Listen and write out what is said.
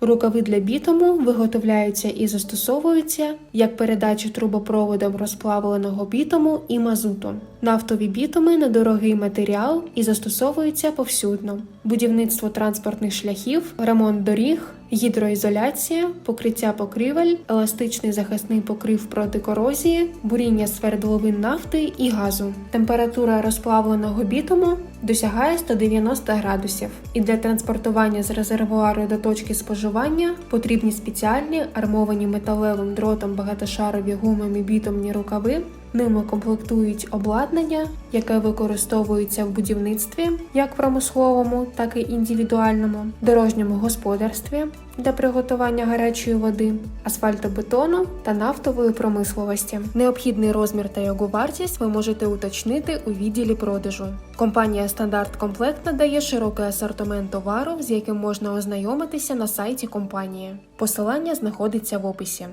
Рукави для бітуму виготовляються і застосовуються як передача трубопроводом розплавленого бітуму і мазуту. Нафтові бітуми недорогий матеріал і застосовуються повсюдно. Будівництво транспортних шляхів, ремонт доріг, гідроізоляція, покриття покривель, еластичний захисний покрив проти корозії, буріння свердловин нафти і газу. Температура розплавленого бітуму досягає 190 градусів, і для транспортування з резервуару до точки споживання потрібні спеціальні армовані металевим дротом багатошарові гумові бітумні рукави. Ними комплектують обладнання, яке використовується в будівництві, як промисловому, так і індивідуальному, дорожньому господарстві для приготування гарячої води, асфальтобетону та нафтової промисловості. Необхідний розмір та його вартість ви можете уточнити у відділі продажу. Компанія Стандарт Комплект надає широкий асортимент товару, з яким можна ознайомитися на сайті компанії. Посилання знаходиться в описі.